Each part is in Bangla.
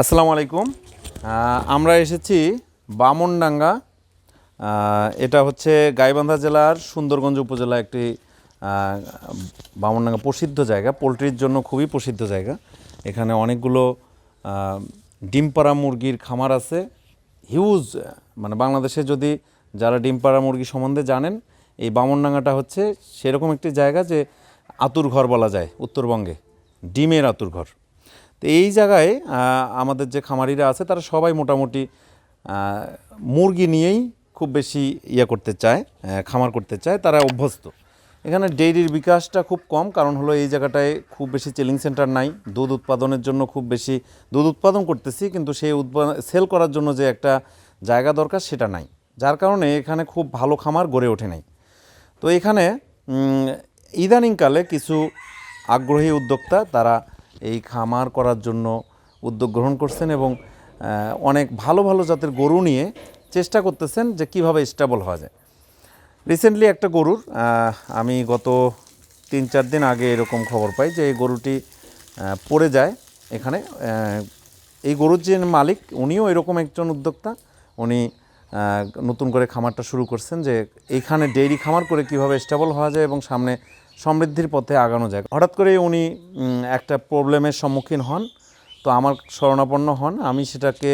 আসসালামু আলাইকুম। আমরা এসেছি বামনডাঙ্গা। এটা হচ্ছে গাইবান্ধা জেলার সুন্দরগঞ্জ উপজেলা একটি বামনডাঙ্গা প্রসিদ্ধ জায়গা। পোলট্রির জন্য খুবই প্রসিদ্ধ জায়গা। এখানে অনেকগুলো আহ, ডিম পাড়া মুরগির খামার আছে। হিউজ মানে বাংলাদেশে যদি যারা ডিম পাড়া মুরগি সম্বন্ধে জানেন এই বামনডাঙ্গাটা হচ্ছে সেরকম একটি জায়গা যে আতুর ঘর বলা যায় উত্তরবঙ্গে। ডিমের আতুর ঘর। তো এই জায়গায় আমাদের যে খামারিরা আছে, তারা সবাই মোটামুটি মুরগি নিয়েই খুব বেশি ইয়ে করতে চায় খামার করতে চায়, তারা অভ্যস্ত। এখানে ডেইরির বিকাশটা খুব কম, কারণ হলো এই জায়গাটায় খুব বেশি চিলিং সেন্টার নাই। দুধ উৎপাদনের জন্য খুব বেশি দুধ উৎপাদন করতেছি, কিন্তু সেই উৎপাদন সেল করার জন্য যে একটা জায়গা দরকার, সেটা নাই। যার কারণে এখানে খুব ভালো খামার গড়ে ওঠে নাই। তো এখানে ইদানিংকালে কিছু আগ্রহী উদ্যোক্তা, তারা এই খামার করার জন্য উদ্যোগ গ্রহণ করছেন এবং অনেক ভালো ভালো জাতের গরু নিয়ে চেষ্টা করতেছেন যে কীভাবে স্টেবল হওয়া যায়। রিসেন্টলি একটা গরুর আমি গত তিন চার দিন আগে এরকম খবর পাই যে এই গরুটি পড়ে যায় এখানে এই গরুর যে মালিক উনিও এরকম একজন উদ্যোক্তা, উনি নতুন করে খামারটা শুরু করছেন যে এইখানে ডেইরি খামার করে কীভাবে স্টেবল হওয়া যায় এবং সামনে সমৃদ্ধির পথে আগানো যায়। হঠাৎ করে উনি একটা প্রবলেমের সম্মুখীন হন, তো আমার শরণাপন্ন হন। আমি সেটাকে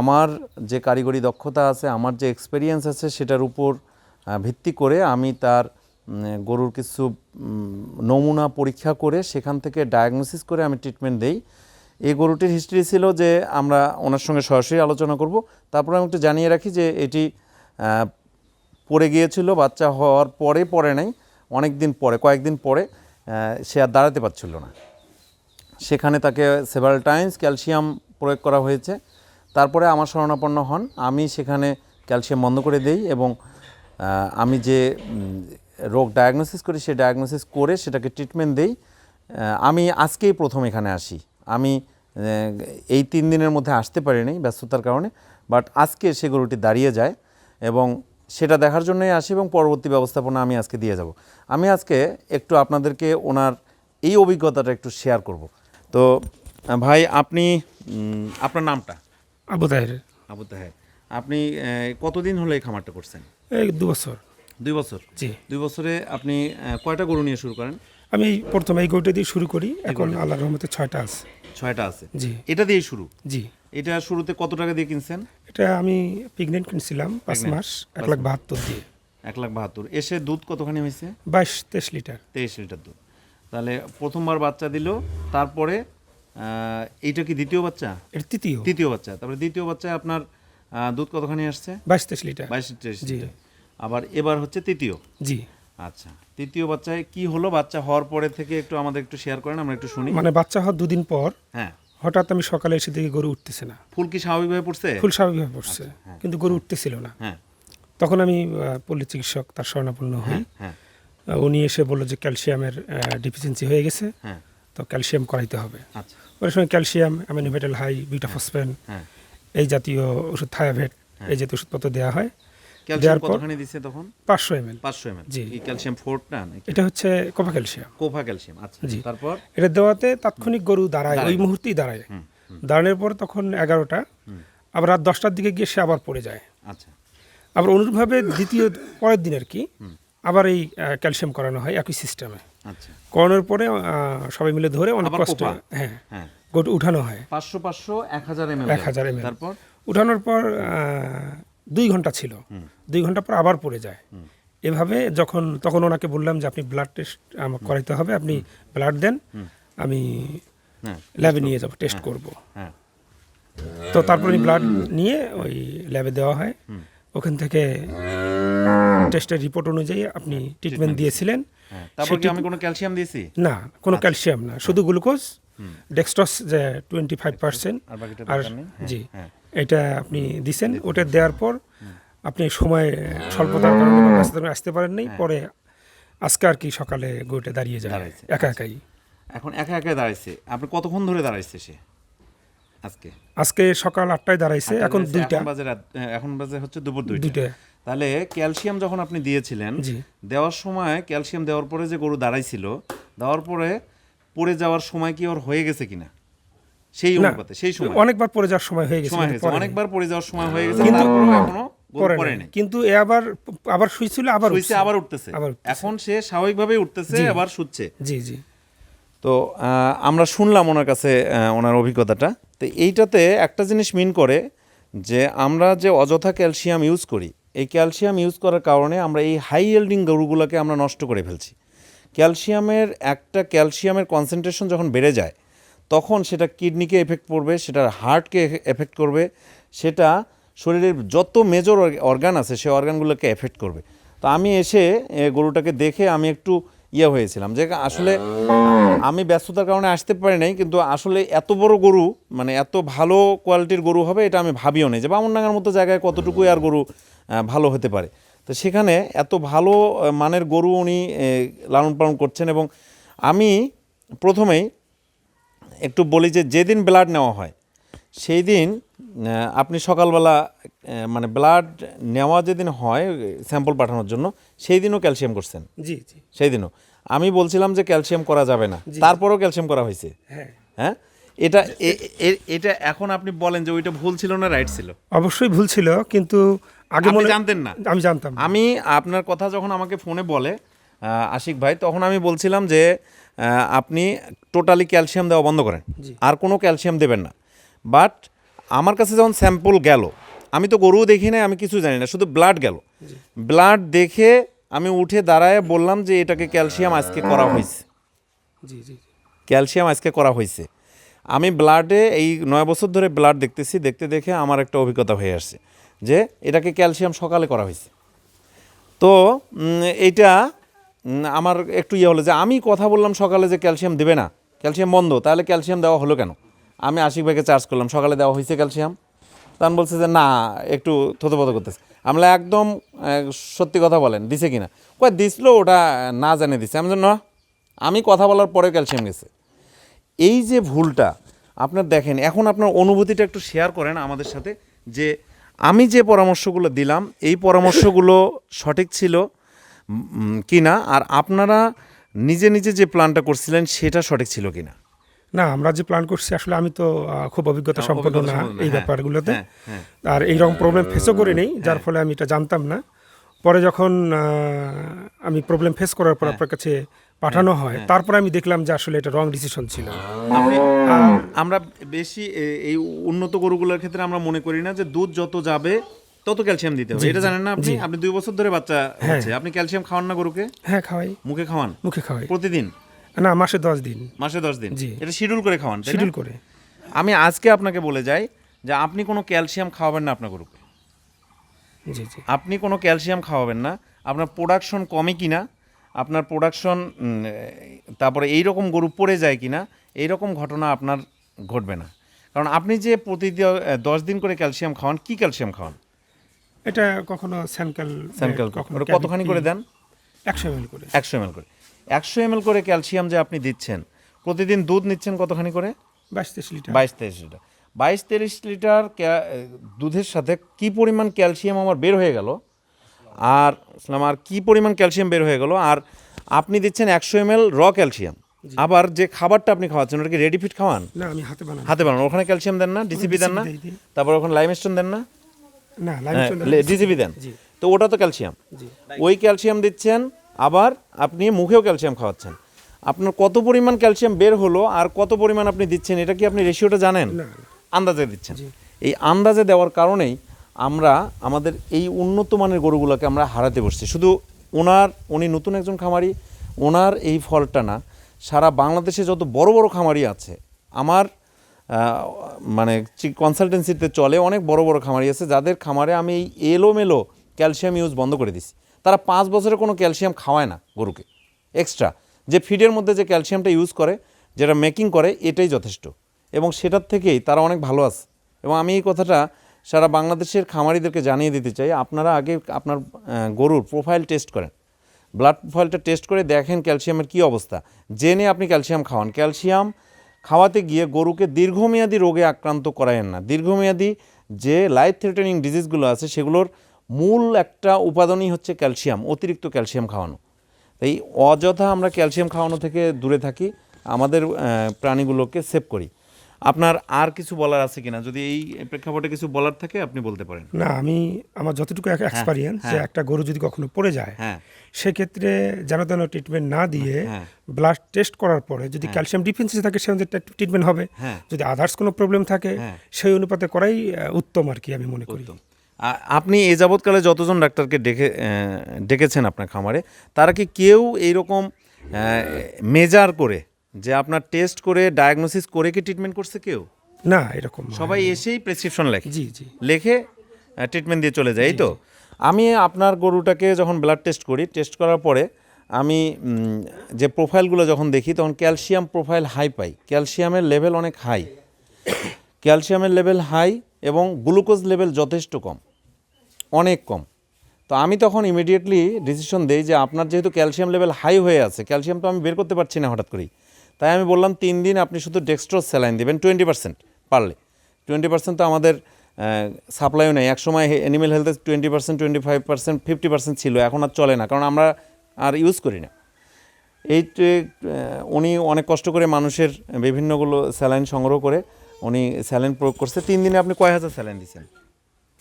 আমার যে কারিগরি দক্ষতা আছে, আমার যে এক্সপেরিয়েন্স আছে, সেটার উপর ভিত্তি করে আমি তার গরুর কিছু নমুনা পরীক্ষা করে সেখান থেকে ডায়াগনোসিস করে আমি ট্রিটমেন্ট দেই। এই গরুটির হিস্ট্রি ছিল যে, আমরা ওনার সঙ্গে সরাসরি আলোচনা করব। তারপরে আমি একটু জানিয়ে রাখি যে, এটি পড়ে গিয়েছিল, বাচ্চা হওয়ার পরে পড়ে নাই। অনেক দিন পরে, কয়েকদিন পরে সে আর দাঁড়াতে পারছিল না। সেখানে তাকে সেভারাল টাইমস ক্যালসিয়াম প্রয়োগ করা হয়েছে। তারপরে আমার শরণাপন্ন হন। আমি সেখানে ক্যালসিয়াম বন্ধ করে দেই এবং আমি যে রোগ ডায়াগনোসিস করি, সে ডায়াগনোসিস করে সেটাকে ট্রিটমেন্ট দেই। আমি আজকেই প্রথম এখানে আসি। আমি এই তিন দিনের মধ্যে আসতে পারিনি ব্যস্ততার কারণে বাট আজকে সে গরুটি দাঁড়িয়ে যায় এবং সেটা দেখার জন্যই আসি এবং পরবর্তী ব্যবস্থাপনা আমি আজকে দিয়ে যাব। আমি আজকে একটু আপনাদেরকে ওনার এই অভিজ্ঞতাটা একটু শেয়ার করব। তো ভাই আপনি আপনার নামটা? আবু তাহের। আবু তাহের। আপনি কতদিন হলো এই খামারটা করছেন? এই দু বছর। দুই বছর? জি। দুই বছরে আপনি কয়টা গরু নিয়ে শুরু করেন? আমি প্রথমে এই গরুটা দিয়ে শুরু করি এখন আল্লাহর রহমতে ছয়টা আছে। ছয়টা আছে। জি। এটা দিয়ে শুরু? জি। এটা শুরুতে কত টাকা দিয়ে কিনছেন? এটা আমি প্রেগনেন্ট কিনছিলাম পাঁচ মাস এক লাখ বাহাত্তর দিয়ে। এক লাখ বাহাত্তর। এসে দুধ কতখানি হয়েছে? বাইশ তেইশ লিটার। তেইশ লিটার দুধ। তাহলে প্রথমবার বাচ্চা দিল তারপরে এইটা কি দ্বিতীয় বাচ্চা? এটা তৃতীয়। তৃতীয় বাচ্চা। তারপরে দ্বিতীয় বাচ্চায় আপনার দুধ কতখানি আসছে? বাইশ তেইশ লিটার। বাইশ তেইশ জি। লিটার। আবার এবার হচ্ছে তৃতীয়। জি। আচ্ছা তৃতীয় বাচ্চায় কি হলো? বাচ্চা হওয়ার পরে থেকে একটু আমাদের একটু শেয়ার করেন আমরা একটু শুনি। মানে বাচ্চা হওয়ার দুদিন পর হ্যাঁ। হঠাৎ আমি সকালে এসে দেখি গরু উঠতেছে না। ফুল কি স্বাভাবিকভাবে পড়ছে? ফুল স্বাভাবিকভাবে পড়ছে কিন্তু গরু উঠতেছিল না। হ্যাঁ। তখন আমি পল্লী চিকিৎসক তার স্বর্ণাপন্ন হই। হ্যাঁ। উনি এসে বলল যে ক্যালসিয়ামের ডিফিসিয়েন্সি হয়ে গেছে হ্যাঁ। তো ক্যালসিয়াম করাইতে হবে। আচ্ছা। ওই সময় ক্যালসিয়াম অ্যামিনোভেটাল হাই বিউটাফসফেন হ্যাঁ। এই জাতীয় ওষুধ থায়াভেট এই জাতীয় ওষুধপত্র দেওয়া হয়। ক্যালসিয়াম কতখানি দিচ্ছে তখন? পাঁচশো এম এল পাঁচশো এম এল জি। এই ক্যালসিয়াম ফোরটা নাকি? এটা হচ্ছে ক্যালসিয়াম। কোফা ক্যালসিয়াম আচ্ছা। তারপর? এটা দেওয়াতে তাৎক্ষণিক গরু দাঁড়ায় ওই মুহূর্তেই দাঁড়ায়। দাঁড়ানোর পর তখন এগারোটা আবার রাত দশটার দিকে গিয়ে সে আবার পড়ে যায়। আচ্ছা। আবার অনুরূপভাবে দ্বিতীয় পরের দিন আর কি আবার এই ক্যালসিয়াম করানো হয় একই সিস্টেমে। আচ্ছা। করানোর পরে সবাই মিলে ধরে অনেক কষ্ট হ্যাঁ হ্যাঁ। গোট উঠানো হয়। পাঁচশো পাঁচশো এক হাজার এক হাজার ml তারপর? উঠানোর পর দুই ঘণ্টা ছিল। দুই ঘণ্টা পর আবার পড়ে যায়। এভাবে যখন তখন ওনাকে বললাম যে আপনি ব্লাড টেস্ট আমাকে করাইতে হবে আপনি ব্লাড দেন আমি হ্যাঁ ল্যাবে নিয়ে যাব টেস্ট করব। হ্যাঁ। তো তারপর ব্লাড নিয়ে ওই ল্যাবে দেওয়া হয়। ওখান থেকে টেস্টের রিপোর্ট অনুযায়ী আপনি ট্রিটমেন্ট দিয়েছিলেন। হ্যাঁ তারপর কি আমি কোনো ক্যালসিয়াম দিয়েছি? না কোনো ক্যালসিয়াম না শুধু গ্লুকোজ ডেক্সট্রস যে টোয়েন্টি ফাইভ পার্সেন্ট আর? হ্যাঁ, জি। হ্যাঁ। এটা আপনি দিছেন ওটা দেওয়ার পর আপনি সময় স্বল্পতার কারণে ব্যস্ততার আসতে পারেন নাই পরে আজকে আর কি সকালে গোটে দাঁড়িয়ে যায় একা একাই। এখন একা একা দাঁড়াইছে। আপনি কতক্ষণ ধরে দাঁড়াইছে সে আজকে? আজকে সকাল আটটায় দাঁড়াইছে এখন দুইটা। এখন বাজে রাত- হ্যাঁ, এখন বাজে হচ্ছে দুপুর দুইটা। তাহলে ক্যালসিয়াম যখন আপনি দিয়েছিলেন দেওয়ার সময় ক্যালসিয়াম দেওয়ার পরে যে গরু দাঁড়াইছিল দেওয়ার পরে পড়ে যাওয়ার সময় কি ওর হয়ে গেছে কিনা? সেই অনুপাতে সেই সময়। অনেকবার পড়ে যাওয়ার সময় হয়ে গেছে অনেকবার পড়ে যাওয়ার সময় হয়ে গেছে তারপরেও এখনও কিন্তু এ আবার আবার শুইছিল আবার শুইছে আবার উঠতেছে। এখন সে স্বাভাবিকভাবেই উঠতেছে আবার শুচ্ছে। জি জি। তো আমরা শুনলাম ওনার কাছে ওনার অভিজ্ঞতাটা। তো এইটাতে একটা জিনিস মিন করে যে আমরা যে অযথা ক্যালসিয়াম ইউজ করি এই ক্যালসিয়াম ইউজ করার কারণে আমরা এই হাই ইয়েল্ডিং গরুগুলোকে আমরা নষ্ট করে ফেলছি। ক্যালসিয়ামের একটা ক্যালসিয়ামের কনসেন্ট্রেশন যখন বেড়ে যায় তখন সেটা কিডনিকে এফেক্ট করবে সেটার হার্টকে এফেক্ট করবে, সেটা শরীরের যত মেজর অর্গান আছে সেই অর্গানগুলোকে এফেক্ট করবে। তো আমি এসে গরুটাকে দেখে আমি একটু ইয়ে হয়েছিলাম যে আসলে আমি ব্যস্ততার কারণে আসতে পারি নাই, কিন্তু আসলে এত বড় গরু মানে এত ভালো কোয়ালিটির গরু হবে, এটা আমি ভাবিও নাই যে বামনডাঙ্গার মতো জায়গায় কতটুকুই আর গরু ভালো হতে পারে। তো সেখানে এত ভালো মানের গরু উনি লালন পালন করছেন এবং আমি প্রথমেই একটু বলি যে যেদিন ব্লাড নেওয়া হয় সেই দিন আপনি সকালবেলা মানে ব্লাড নেওয়া যেদিন হয় স্যাম্পল পাঠানোর জন্য সেই দিনও ক্যালসিয়াম করছেন। জি জি। সেই দিনও আমি বলছিলাম যে ক্যালসিয়াম করা যাবে না। তারপরেও ক্যালসিয়াম করা হয়েছে। হ্যাঁ। হ্যাঁ? এটা এটা এখন আপনি বলেন যে ওইটা ভুল ছিল না রাইট ছিল? অবশ্যই ভুল ছিল কিন্তু আগে মনে জানতেন না। আমি জানতাম। আমি আপনার কথা যখন আমাকে ফোনে বলে আশিক ভাই তখন আমি বলছিলাম যে আপনি টোটালি ক্যালসিয়াম দেওয়া বন্ধ করেন। আর কোনো ক্যালসিয়াম দেবেন না। বাট আমার কাছে যখন স্যাম্পল গেল আমি তো গরুও দেখি নাই আমি কিছু জানি না শুধু ব্লাড গেল। ব্লাড দেখে আমি উঠে দাঁড়ায় বললাম যে এটাকে ক্যালসিয়াম আজকে করা হয়েছে। ক্যালসিয়াম আজকে করা হয়েছে। আমি ব্লাডে এই নয় বছর ধরে ব্লাড দেখতেছি দেখতে দেখে আমার একটা অভিজ্ঞতা হয়ে আসছে যে এটাকে ক্যালসিয়াম সকালে করা হয়েছে। তো এইটা আমার একটু ইয়ে হলো যে আমি কথা বললাম সকালে যে ক্যালসিয়াম দেবে না, ক্যালসিয়াম বন্ধ, তাহলে ক্যালসিয়াম দেওয়া হলো কেন? আমি আশিক ভাইকে চার্জ করলাম, সকালে দেওয়া হয়েছে ক্যালসিয়াম। তখন বলছে যে না, একটু থতপথ করতেছে। আমরা একদম সত্যি কথা বলেন, দিছে কিনা? কয়, দিছিল, ওটা না জানে দিছে। আমি না, আমি কথা বলার পরে ক্যালসিয়াম গেছে। এই যে ভুলটা, আপনার দেখেন, এখন আপনার অনুভূতিটা একটু শেয়ার করেন আমাদের সাথে, যে আমি যে পরামর্শগুলো দিলাম, এই পরামর্শগুলো সঠিক ছিল উম, কিনা? আর আপনারা নিজে নিজে যে প্ল্যানটা করছিলেন সেটা সঠিক ছিল কিনা? না আমরা যে প্ল্যান করছি আসলে আমি তো খুব অভিজ্ঞতা হ্যাঁ, সম্পন্ন না এই হ্যাঁ, ব্যাপারগুলোতে। হ্যাঁ। আর এইরকম প্রবলেম ফেসও করে নেই যার ফলে আমি এটা জানতাম না। পরে যখন আমি প্রবলেম ফেস করার। পর আপনার কাছে পাঠানো হয় তারপরে আমি দেখলাম যে আসলে এটা রং ডিসিশন ছিল। আমরা বেশি এই উন্নত গরুগুলোর ক্ষেত্রে আমরা মনে করি না যে দুধ যত যাবে তত ক্যালসিয়াম দিতে হবে। এটা জানেন না আপনি? আপনি দুই বছর ধরে বাচ্চা হচ্ছে। আপনি ক্যালসিয়াম খাওয়ান না গরুকে? হ্যাঁ খাওয়াই। মুখে খাওয়ান? মুখে খাওয়াই। প্রতিদিন? না মাসে দশ দিন। মাসে দশ দিন? জি। এটা শিডিউল করে খাওয়ান? শিডিউল করে। আমি আজকে আপনাকে বলে যাই যে আপনি কোনো ক্যালসিয়াম খাওয়াবেন না আপনার গরুকে। জি জি। আপনি কোনো ক্যালসিয়াম খাওয়াবেন না। আপনার প্রোডাকশন কমে কিনা আপনার প্রোডাকশন তারপরে এই রকম গরু পড়ে যায় কিনা এই রকম ঘটনা আপনার ঘটবে না। কারণ আপনি যে প্রতিদিন দশ দিন করে ক্যালসিয়াম খাওয়ান কি ক্যালসিয়াম খাওয়ান? এটা কখনো স্যানকাল স্যানকাল কখনো কতখানি করে দেন? একশো এমএল করে। একশো এম করে। একশো এম করে ক্যালসিয়াম যে আপনি দিচ্ছেন প্রতিদিন দুধ নিচ্ছেন কতখানি করে? বাইশ তেইশ লিটার। বাইশ তেইশ লিটার। বাইশ তিরিশ লিটার দুধের সাথে কি পরিমাণ ক্যালসিয়াম আমার বের হয়ে গেল? আর আর কি পরিমাণ ক্যালসিয়াম বের হয়ে গেল? আর আপনি দিচ্ছেন একশো এম র ক্যালসিয়াম। আবার যে খাবারটা আপনি খাওয়াচ্ছেন ওটা কি রেডি ফিট খাওয়ান? না আমি হাতে বানাবো হাতে বানান। ওখানে ক্যালসিয়াম দেন না? ডিসিপি দেন না? তারপর ওখানে লাইমস্টোন দেন না? না ডিসিপি দেন। তো ওটা তো ক্যালসিয়াম ওই ক্যালসিয়াম দিচ্ছেন আবার আপনি মুখেও ক্যালসিয়াম খাওয়াচ্ছেন। আপনার কত পরিমাণ ক্যালসিয়াম বের হলো আর কত পরিমাণ আপনি দিচ্ছেন এটা কি আপনি রেশিওটা জানেন। আন্দাজে দিচ্ছেন। এই আন্দাজে দেওয়ার কারণেই আমরা আমাদের এই উন্নত মানের গরুগুলোকে আমরা হারাতে বসছি। শুধু ওনার উনি নতুন একজন খামারি ওনার এই ফলটা না সারা বাংলাদেশে যত বড় বড় খামারি আছে আমার মানে কনসালটেন্সিতে চলে, অনেক বড় বড় খামারি আছে, যাদের খামারে আমি এই এলোমেলো ক্যালসিয়াম ইউজ বন্ধ করে দিছি। তারা পাঁচ বছরে কোনো ক্যালসিয়াম খাওয়ায় না গরুকে। এক্সট্রা যে ফিডের মধ্যে যে ক্যালসিয়ামটা ইউজ করে, যেটা মেকিং করে, এটাই যথেষ্ট। এবং সেটার থেকেই তারা অনেক ভালো আছে। এবং আমি এই কথাটা সারা বাংলাদেশের খামারিদেরকে জানিয়ে দিতে চাই, আপনারা আগে আপনার গরুর প্রোফাইল টেস্ট করেন। ব্লাড প্রোফাইলটা টেস্ট করে দেখেন ক্যালসিয়ামের কী অবস্থা। জেনে আপনি ক্যালসিয়াম খাওয়ান। ক্যালসিয়াম খাওয়াতে গিয়ে গরুকে দীর্ঘমেয়াদী রোগে আক্রান্ত করায়েন না। দীর্ঘমেয়াদী যে লাইফ থ্রেটেনিং ডিজিজগুলো আছে, সেগুলোর মূল একটা উপাদানই হচ্ছে ক্যালসিয়াম, অতিরিক্ত ক্যালসিয়াম খাওয়ানো। তাই অযথা আমরা ক্যালসিয়াম খাওয়ানো থেকে দূরে থাকি, আমাদের প্রাণীগুলোকে সেভ করি। আপনার আর কিছু বলার আছে কিনা? যদি এই প্রেক্ষাপটে কিছু বলার থাকে আপনি বলতে পারেন। না আমি আমার যতটুকু এক্সপিরিয়েন্স যে একটা গরু যদি কখনো পড়ে যায় হ্যাঁ। সেক্ষেত্রে যেন তেন ট্রিটমেন্ট না দিয়ে হ্যাঁ। ব্লাড টেস্ট করার পরে যদি ক্যালসিয়াম ডিফিসিয়েন্সি থাকে সে অনুযায়ী ট্রিটমেন্ট হবে। হ্যাঁ। যদি আদার্স কোনো প্রবলেম থাকে হ্যাঁ। সেই অনুপাতে করাই উত্তম আর কি আমি মনে করি। আপনি এ যাবৎকালে যতজন ডাক্তারকে ডেকে ডেকেছেন আপনার খামারে তারা কি কেউ এইরকম মেজার করে যে আপনার টেস্ট করে ডায়াগনোসিস করে কি ট্রিটমেন্ট করছে কেউ? না এরকম সবাই এসেই প্রেসক্রিপশন লেখে। জি জি। লেখে ট্রিটমেন্ট দিয়ে চলে যায় এই তো? আমি আপনার গরুটাকে যখন ব্লাড টেস্ট করি টেস্ট করার পরে আমি যে প্রোফাইলগুলো যখন দেখি তখন ক্যালসিয়াম প্রোফাইল হাই পাই। ক্যালসিয়ামের লেভেল অনেক হাই ক্যালসিয়ামের লেভেল হাই এবং গ্লুকোজ লেভেল যথেষ্ট কম। অনেক কম। তো আমি তখন ইমিডিয়েটলি ডিসিশন দেই যে আপনার যেহেতু ক্যালসিয়াম লেভেল হাই হয়ে আছে ক্যালসিয়াম তো আমি বের করতে পারছি না হঠাৎ করেই। তাই আমি বললাম তিন দিন আপনি শুধু ডেক্সট্রোজ স্যালাইন দেবেন টোয়েন্টি পার্সেন্ট পারলে। টোয়েন্টি পার্সেন্ট তো আমাদের সাপ্লাইও নেই। একসময় animal হেলথে twenty percent twenty five percent fifty percent ছিল এখন আর চলে না কারণ আমরা আর ইউজ করি না। এই উনি অনেক কষ্ট করে মানুষের বিভিন্নগুলো স্যালাইন সংগ্রহ করে উনি স্যালাইন প্রয়োগ করছে। তিন দিনে আপনি কয় হাজার স্যালাইন দিচ্ছেন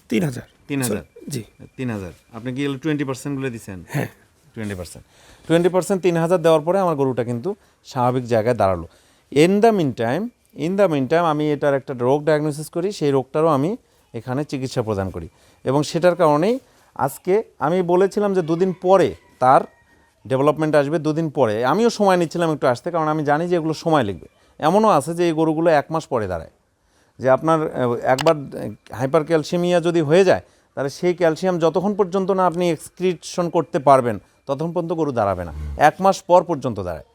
তিন হাজার। তিন হাজার? জি। তিন হাজার। আপনি কি টোয়েন্টি পার্সেন্টগুলো দিচ্ছেন হ্যাঁ। Twenty percent. টোয়েন্টি পার্সেন্ট তিন হাজার দেওয়ার পরে আমার গরুটা কিন্তু স্বাভাবিক জায়গায় দাঁড়াল। In the mean time in the mean time আমি এটার একটা রোগ ডায়াগনোসিস করি, সেই রোগটারও আমি এখানে চিকিৎসা প্রদান করি। এবং সেটার কারণেই আজকে আমি বলেছিলাম যে দুদিন পরে তার ডেভেলপমেন্ট আসবে, দুদিন পরে। আমিও সময় নিচ্ছিলাম একটু আসতে, কারণ আমি জানি যে এগুলো সময় লিখবে এমনও আছে যে এই গরুগুলো এক মাস পরে দাঁড়ায়। যে আপনার একবার হাইপার ক্যালসিয়ামিয়া যদি হয়ে যায়, তাহলে সেই ক্যালসিয়াম যতক্ষণ পর্যন্ত না আপনি এক্সক্রিপশন করতে পারবেন ততক্ষণ পর্যন্ত গরু দাঁড়াবে না। এক মাস পর পর্যন্ত দাঁড়ায়।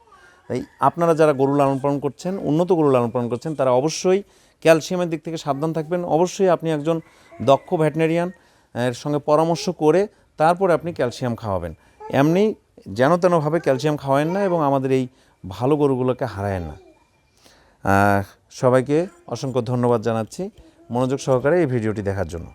তাই আপনারা যারা গরু লালন পালন করছেন, উন্নত গরু লালন পালন করছেন, তারা অবশ্যই ক্যালসিয়ামের দিক থেকে সাবধান থাকবেন। অবশ্যই আপনি একজন দক্ষ ভেটেরিয়ান এর সঙ্গে পরামর্শ করে তারপরে আপনি ক্যালসিয়াম খাওয়াবেন। এমনি যেন তেনভাবে ক্যালসিয়াম খাওয়ায়েন না এবং আমাদের এই ভালো গরুগুলোকে হারায়েন না। সবাইকে অসংখ্য ধন্যবাদ জানাচ্ছি। মনোযোগ সহকারে এই ভিডিওটি দেখার জন্য।